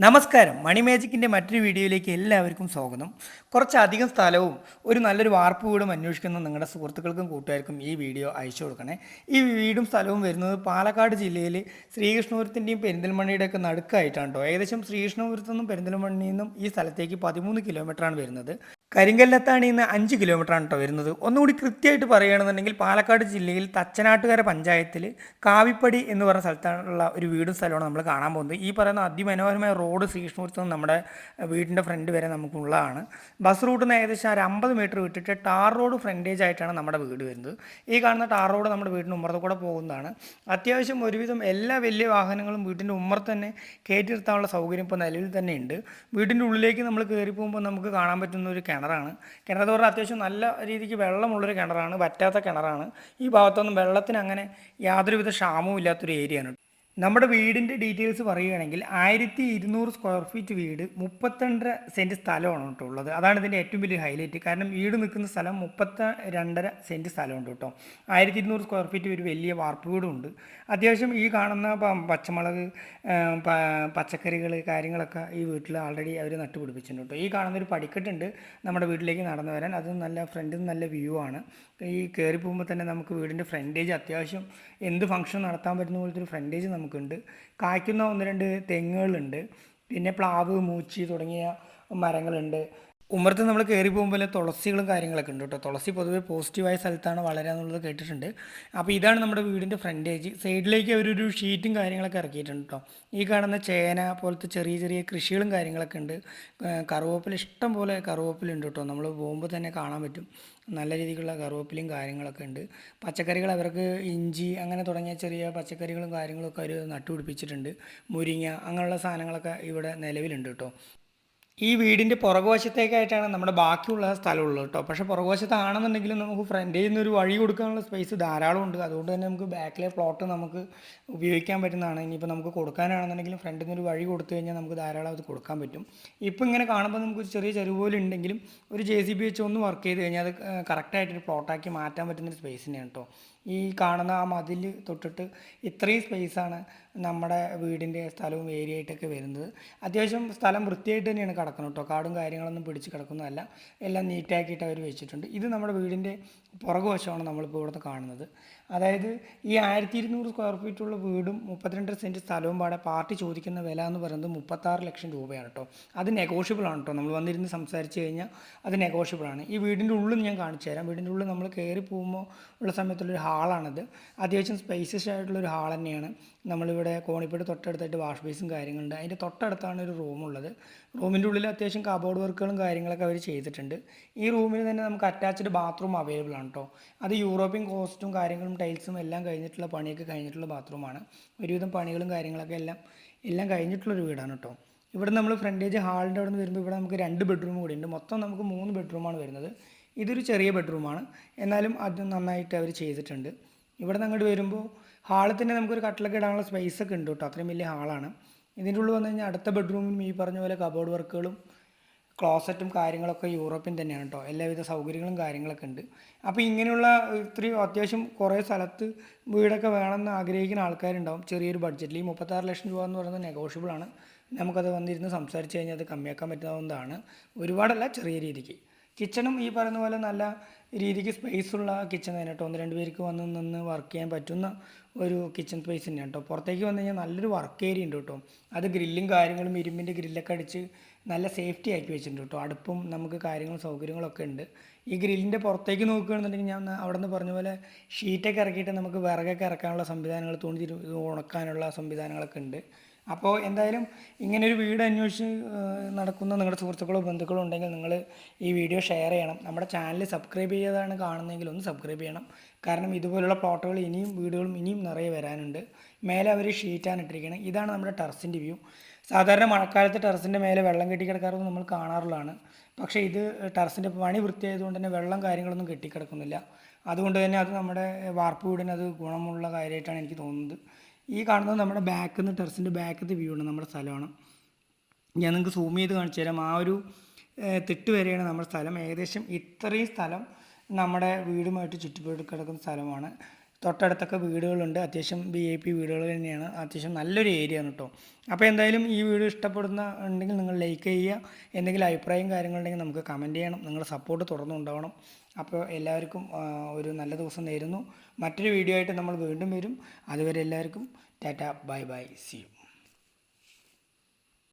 നമസ്കാരം. മണി മാജിക്കിന്റെ മറ്റൊരു വീഡിയോയിലേക്ക് എല്ലാവർക്കും സ്വാഗതം. കുറച്ചധികം സ്ഥലവും ഒരു നല്ലൊരു വാർപ്പ് വീടും അന്വേഷിക്കുന്ന നിങ്ങളുടെ സുഹൃത്തുക്കൾക്കും കൂട്ടുകാർക്കും ഈ വീഡിയോ അയച്ചു കൊടുക്കണേ. ഈ വീടും സ്ഥലവും വരുന്നത് പാലക്കാട് ജില്ലയിൽ ശ്രീകൃഷ്ണപുരത്തിന്റെയും പെരിന്തൽമണ്ണിയുടെ ഒക്കെ നടുക്കായിട്ടാണ് കേട്ടോ ഏകദേശം ശ്രീകൃഷ്ണപുരത്തു നിന്നും പെരിന്തൽമണ്ണയിൽ നിന്നും ഈ സ്ഥലത്തേക്ക് പതിമൂന്ന് കിലോമീറ്ററാണ് വരുന്നത്. കരിങ്കല്ലത്താണിയിൽ ഇന്ന് അഞ്ച് കിലോമീറ്ററാണ് കേട്ടോ വരുന്നത്. ഒന്നുകൂടി കൃത്യമായിട്ട് പറയുകയാണെന്നുണ്ടെങ്കിൽ പാലക്കാട് ജില്ലയിൽ തച്ചനാട്ടുകര പഞ്ചായത്തിൽ കാവിപ്പടി എന്ന് പറഞ്ഞ സ്ഥലത്താണുള്ള ഒരു വീടും സ്ഥലമാണ് നമ്മൾ കാണാൻ പോകുന്നത്. ഈ പറയുന്ന അതിമനോഹരമായ റോഡ് ശ്രീകൃഷ്ണപുരത്ത് നമ്മുടെ വീടിന്റെ ഫ്രണ്ട് വരെ നമുക്കുള്ളതാണ്. ബസ് റൂട്ടിൽ നിന്ന് ഏകദേശം ഒരു അമ്പത് മീറ്റർ വിട്ടിട്ട് ടാർ റോഡ് ഫ്രണ്ടേജ് ആയിട്ടാണ് നമ്മുടെ വീട് വരുന്നത്. ഈ കാണുന്ന ടാർ റോഡ് നമ്മുടെ വീടിന്റെ ഉമ്മറത്ത് കൂടെ പോകുന്നതാണ്. അത്യാവശ്യം ഒരുവിധം എല്ലാ വലിയ വാഹനങ്ങളും വീട്ടിന്റെ ഉമ്മറത്ത് തന്നെ കയറ്റി നിർത്താനുള്ള സൗകര്യം ഇപ്പോൾ നിലവിൽ തന്നെ ഉണ്ട്. വീടിന്റെ ഉള്ളിലേക്ക് നമ്മൾ കയറി പോകുമ്പോൾ നമുക്ക് കാണാൻ പറ്റുന്ന ഒരു കിണറാണ്. കിണർ എന്ന് പറഞ്ഞാൽ അത്യാവശ്യം നല്ല രീതിക്ക് വെള്ളമുള്ളൊരു കിണറാണ് വറ്റാത്ത കിണറാണ്. ഈ ഭാഗത്തൊന്നും വെള്ളത്തിന് അങ്ങനെ യാതൊരുവിധ ക്ഷാമവും ഇല്ലാത്തൊരു ഏരിയയാണ് നമ്മുടെ വീടിന്റെ ഡീറ്റെയിൽസ് പറയുകയാണെങ്കിൽ ആയിരത്തി ഇരുന്നൂറ് സ്ക്വയർ ഫീറ്റ് വീട് മുപ്പത്തിരണ്ടര സെന്റ് സ്ഥലമാണ് കേട്ടോ ഉള്ളത്. അതാണ് ഇതിന്റെ ഏറ്റവും വലിയ ഹൈലൈറ്റ്. കാരണം വീട് നിൽക്കുന്ന സ്ഥലം മുപ്പത്തി രണ്ടര സെന്റ് സ്ഥലമുണ്ട് കേട്ടോ. ആയിരത്തി ഇരുന്നൂറ് സ്ക്വയർ ഫീറ്റ് ഒരു വലിയ വാർപ്പ് വീടുണ്ട് അത്യാവശ്യം ഈ കാണുന്ന പച്ചമുളക് പച്ചക്കറികൾ കാര്യങ്ങളൊക്കെ ഈ വീട്ടിൽ ആൾറെഡി അവർ നട്ടുപിടിപ്പിച്ചിട്ടുണ്ട് കേട്ടോ. ഈ കാണുന്നൊരു പടിക്കെട്ടുണ്ട് നമ്മുടെ വീട്ടിലേക്ക് നടന്നു വരാൻ. അത് നല്ല ഫ്രണ്ടും നല്ല വ്യൂ ആണ്. ഈ കയറി പോകുമ്പോൾ തന്നെ നമുക്ക് വീടിന്റെ ഫ്രണ്ടേജ് അത്യാവശ്യം എന്ത് ഫംഗ്ഷൻ നടത്താൻ പറ്റുന്ന പോലത്തെ ഒരു ഫ്രണ്ടേജ് നമുക്കുണ്ട്. കായ്ക്കുന്ന ഒന്ന് രണ്ട് തെങ്ങുകളുണ്ട്. പിന്നെ പ്ലാവ് മൂച്ചി തുടങ്ങിയ മരങ്ങളുണ്ട്. ഉമ്മറത്ത് നമ്മൾ കയറി പോകുമ്പോൾ തുളസികളും കാര്യങ്ങളൊക്കെ ഉണ്ട് കേട്ടോ. തുളസി പൊതുവെ പോസിറ്റീവായ സ്ഥലത്താണ് വളരുക എന്നുള്ളത് കേട്ടിട്ടുണ്ട്. അപ്പോൾ ഇതാണ് നമ്മുടെ വീടിന്റെ ഫ്രണ്ടേജ്. സൈഡിലേക്ക് അവരൊരു ഷീറ്റും കാര്യങ്ങളൊക്കെ ഇറക്കിയിട്ടുണ്ട് കേട്ടോ. ഈ കാണുന്ന ചേന പോലത്തെ ചെറിയ ചെറിയ കൃഷികളും കാര്യങ്ങളൊക്കെ ഉണ്ട്. കറുവപ്പില കറുവേപ്പില ഇഷ്ടം പോലെ കറുവേപ്പിലുണ്ട് കേട്ടോ. നമ്മൾ പോകുമ്പോൾ തന്നെ കാണാൻ പറ്റും. നല്ല രീതിക്കുള്ള കറുവേപ്പിലയും കാര്യങ്ങളൊക്കെ ഉണ്ട്. പച്ചക്കറികൾ അവർക്ക് ഇഞ്ചി അങ്ങനെ തുടങ്ങിയ ചെറിയ പച്ചക്കറികളും കാര്യങ്ങളൊക്കെ അവർ നട്ടുപിടിപ്പിച്ചിട്ടുണ്ട്. മുരിങ്ങ അങ്ങനെയുള്ള സാധനങ്ങളൊക്കെ ഇവിടെ നിലവിലുണ്ട് കേട്ടോ. ഈ വീടിന്റെ പുറകുവശത്തേക്കായിട്ടാണ് നമ്മുടെ ബാക്കിയുള്ള സ്ഥലമുള്ളത് കേട്ടോ. പക്ഷേ പുറകുവശത്താണെന്നുണ്ടെങ്കിലും നമുക്ക് ഫ്രണ്ടിൽ നിന്ന് ഒരു വഴി കൊടുക്കാനുള്ള സ്പേസ് ധാരാളം ഉണ്ട്. അതുകൊണ്ട് തന്നെ നമുക്ക് ബാക്കിലെ പ്ലോട്ട് നമുക്ക് ഉപയോഗിക്കാൻ പറ്റുന്നതാണ്. ഇനിയിപ്പോൾ നമുക്ക് കൊടുക്കാനാണെന്നുണ്ടെങ്കിലും ഫ്രണ്ടിൽ നിന്ന് ഒരു വഴി കൊടുത്തു കഴിഞ്ഞാൽ നമുക്ക് ധാരാളം അത് കൊടുക്കാൻ പറ്റും. ഇപ്പോൾ ഇങ്ങനെ കാണുമ്പോൾ നമുക്ക് ചെറിയ ചെരുവ് പോലെ ഉണ്ടെങ്കിലും ഒരു ജെ സി ബി വെച്ച് ഒന്ന് വർക്ക് ചെയ്ത് കഴിഞ്ഞാൽ അത് കറക്റ്റായിട്ടൊരു പ്ലോട്ടാക്കി മാറ്റാൻ പറ്റുന്നൊരു സ്പേസ് തന്നെയാണ് കേട്ടോ. ഈ കാണുന്ന ആ മതിൽ തൊട്ടിട്ട് ഇത്രയും സ്പേസാണ് നമ്മുടെ വീടിന്റെ സ്ഥലവും ഏരിയ ആയിട്ടൊക്കെ വരുന്നത്. അത്യാവശ്യം സ്ഥലം വൃത്തിയായിട്ട് തന്നെയാണ് കിടക്കുന്നത് കേട്ടോ. കാടും കാര്യങ്ങളൊന്നും പിടിച്ച് കിടക്കുന്നതല്ല. എല്ലാം നീറ്റാക്കിയിട്ട് അവർ വെച്ചിട്ടുണ്ട്. ഇത് നമ്മുടെ വീടിന്റെ പുറകു വശമാണ് നമ്മളിപ്പോൾ ഇവിടുന്ന് കാണുന്നത്. അതായത് ഈ ആയിരത്തി ഇരുന്നൂറ് സ്ക്വയർ ഫീറ്റുള്ള വീടും മുപ്പത്തിരണ്ട് സെന്റ് സ്ഥലവും പാടെ പാർട്ടി ചോദിക്കുന്ന വില എന്ന് പറയുന്നത് മുപ്പത്താറ് ലക്ഷം രൂപയാണ് കേട്ടോ. അത് നെഗോഷ്യബിൾ ആണ് കേട്ടോ. നമ്മൾ വന്നിരുന്ന് സംസാരിച്ച് കഴിഞ്ഞാൽ അത് നെഗോഷ്യബിൾ ആണ്. ഈ വീടിന്റെ ഉള്ളിൽ ഞാൻ കാണിച്ചു തരാം വീടിന്റെ ഉള്ളിൽ നമ്മൾ കയറി പോകുമ്പോൾ ഉള്ള സമയത്തുള്ളൊരു ഹാളാണിത്. അത്യാവശ്യം സ്പേസസ് ആയിട്ടുള്ളൊരു ഹാൾ തന്നെയാണ്. നമ്മളിവിടെ കോണിപ്പടി തൊട്ടടുത്തായിട്ട് വാഷ് ബേസും കാര്യങ്ങളുണ്ട്. അതിന്റെ തൊട്ടടുത്താണ് ഒരു റൂമുള്ളത് റൂമിന്റെ ഉള്ളിൽ അത്യാവശ്യം കബോർഡ് വർക്കുകളും കാര്യങ്ങളൊക്കെ അവർ ചെയ്തിട്ടുണ്ട്. ഈ റൂമിൽ തന്നെ നമുക്ക് അറ്റാച്ച്ഡ് ബാത്റൂം അവൈലബിൾ ആണ് കേട്ടോ അത് യൂറോപ്യൻ കോസ്റ്റും കാര്യങ്ങളും ടൈൽസും എല്ലാം കഴിഞ്ഞിട്ടുള്ള പണിയൊക്കെ കഴിഞ്ഞിട്ടുള്ള ബാത്റൂമാണ് ഒരുവിധം പണികളും കാര്യങ്ങളൊക്കെ എല്ലാം എല്ലാം കഴിഞ്ഞിട്ടുള്ളൊരു വീടാണ് കേട്ടോ ഇവിടെ നമ്മൾ ഫ്രണ്ടേജ് ഹാളിന്റെ അവിടെ നിന്ന് വരുമ്പോൾ ഇവിടെ നമുക്ക് രണ്ട് ബെഡ്റൂം കൂടി ഉണ്ട് മൊത്തം നമുക്ക് മൂന്ന് ബെഡ്റൂമാണ് വരുന്നത്. ഇതൊരു ചെറിയ ബെഡ്റൂമാണ്. എന്നാലും അത് നന്നായിട്ട് അവർ ചെയ്തിട്ടുണ്ട്. ഇവിടെ നിന്ന് അങ്ങോട്ട് വരുമ്പോൾ ഹാളിൽ തന്നെ നമുക്കൊരു കട്ടിലൊക്കെ ഇടാനുള്ള സ്പേസ് ഒക്കെ ഉണ്ട് കേട്ടോ. അത്രയും വലിയ ഹാളാണ് ഇതിന്റെ ഉള്ളിൽ വന്നു കഴിഞ്ഞാൽ അടുത്ത ബെഡ്റൂമിലും ഈ പറഞ്ഞ പോലെ കബോർഡ് വർക്കുകളും ക്ലോസറ്റും കാര്യങ്ങളൊക്കെ യൂറോപ്യൻ തന്നെയാണ് കേട്ടോ. എല്ലാവിധ സൗകര്യങ്ങളും കാര്യങ്ങളൊക്കെ ഉണ്ട്. അപ്പോൾ ഇങ്ങനെയുള്ള ഇത്രയും അത്യാവശ്യം കുറേ സ്ഥലത്ത് വീടൊക്കെ വേണമെന്ന് ആഗ്രഹിക്കുന്ന ആൾക്കാരുണ്ടാവും. ചെറിയൊരു ബഡ്ജറ്റിൽ ഈ മുപ്പത്താറ് ലക്ഷം രൂപ എന്ന് പറയുന്നത് നെഗോഷ്യബിളാണ് നമുക്കത് വന്നിരുന്ന് സംസാരിച്ച് കഴിഞ്ഞാൽ അത് കമ്മിയാക്കാൻ പറ്റാവുന്നതാണ് ഒരുപാടല്ല ചെറിയ രീതിക്ക്. കിച്ചണും ഈ പറയുന്ന പോലെ നല്ല രീതിക്ക് സ്പേസ് ഉള്ള കിച്ചൺ തന്നെ കേട്ടോ ഒന്ന് രണ്ട് പേർക്ക് വന്ന് നിന്ന് വർക്ക് ചെയ്യാൻ പറ്റുന്ന ഒരു കിച്ചൺ സ്പേസ് തന്നെയാണ് കേട്ടോ പുറത്തേക്ക് വന്നു കഴിഞ്ഞാൽ നല്ലൊരു വർക്ക് ഏരിയ ഉണ്ട് കേട്ടോ അത് ഗ്രില്ലും കാര്യങ്ങളും ഇരുമ്പിന്റെ ഗ്രില്ലൊക്കെ അടിച്ച് നല്ല സേഫ്റ്റി ആക്കി വെച്ചിട്ടുണ്ട് കേട്ടോ അടുപ്പും നമുക്ക് കാര്യങ്ങളും സൗകര്യങ്ങളൊക്കെ ഉണ്ട്. ഈ ഗ്രില്ലിന്റെ പുറത്തേക്ക് നോക്കുകയാണെന്നുണ്ടെങ്കിൽ ഞാൻ അവിടെ നിന്ന് പറഞ്ഞ പോലെ ഷീറ്റൊക്കെ ഇറക്കിയിട്ട് നമുക്ക് വിറകൊക്കെ ഇറക്കാനുള്ള സംവിധാനങ്ങൾ തുണി ഉണക്കാനുള്ള സംവിധാനങ്ങളൊക്കെ ഉണ്ട്. അപ്പോൾ എന്തായാലും ഇങ്ങനെ ഒരു വീട് അന്വേഷിച്ച് നടക്കുന്ന നിങ്ങളുടെ സുഹൃത്തുക്കളോ ബന്ധുക്കളോ ഉണ്ടെങ്കിൽ നിങ്ങൾ ഈ വീഡിയോ ഷെയർ ചെയ്യണം. നമ്മുടെ ചാനൽ സബ്സ്ക്രൈബ് ചെയ്തതാണ് കാണുന്നതെങ്കിൽ ഒന്ന് സബ്സ്ക്രൈബ് ചെയ്യണം. കാരണം ഇതുപോലുള്ള പ്ലോട്ടുകൾ ഇനിയും വീടുകളും ഇനിയും നിറയെ വരാനുണ്ട്. മേലെ അവർ ഷീറ്റാണ് ഇട്ടിരിക്കുന്നത് ഇതാണ് നമ്മുടെ ടെറസിന്റെ വ്യൂ. സാധാരണ മഴക്കാലത്ത് ടെറസിന്റെ മേലെ വെള്ളം കെട്ടി കിടക്കാറൊന്നും നമ്മൾ കാണാറുള്ളതാണ്. പക്ഷേ ഇത് ടെറസിന്റെ പണി വൃത്തിയായതുകൊണ്ട് തന്നെ വെള്ളം കാര്യങ്ങളൊന്നും കെട്ടിക്കിടക്കുന്നില്ല. അതുകൊണ്ട് തന്നെ അത് നമ്മുടെ വാർപ്പ് വീടിന് അത് ഗുണമുള്ള കാര്യമായിട്ടാണ് എനിക്ക് തോന്നുന്നത്. ഈ കാണുന്നത് നമ്മുടെ ബാക്കിൽ നിന്ന് ടെറസിന്റെ ബാക്കത്തെ വ്യൂ ആണ് നമ്മുടെ സ്ഥലമാണ്. ഞാൻ നിങ്ങൾക്ക് സൂം ചെയ്ത് കാണിച്ചു തരാം. ആ ഒരു തെട്ട് വരെയാണ് നമ്മുടെ സ്ഥലം. ഏകദേശം ഇത്രയും സ്ഥലം നമ്മുടെ വീടുമായിട്ട് ചുറ്റുപാട് കിടക്കുന്ന സ്ഥലമാണ്. തൊട്ടടുത്തൊക്കെ വീടുകളുണ്ട്. അത്യാവശ്യം ബി ഐ പി വീടുകൾ തന്നെയാണ്. അത്യാവശ്യം നല്ലൊരു ഏരിയ ആണ് കേട്ടോ അപ്പോൾ എന്തായാലും ഈ വീഡിയോ ഇഷ്ടപ്പെടുന്ന ഉണ്ടെങ്കിൽ നിങ്ങൾ ലൈക്ക് ചെയ്യുക. എന്തെങ്കിലും അഭിപ്രായം കാര്യങ്ങളുണ്ടെങ്കിൽ നമുക്ക് കമന്റ് ചെയ്യണം. നിങ്ങളുടെ സപ്പോർട്ട് തുടർന്നുണ്ടാവണം അപ്പോൾ എല്ലാവർക്കും ഒരു നല്ല ദിവസം നേരുന്നു. മറ്റൊരു വീഡിയോ ആയിട്ട് നമ്മൾ വീണ്ടും വരും. അതുവരെ എല്ലാവർക്കും tata bye bye see you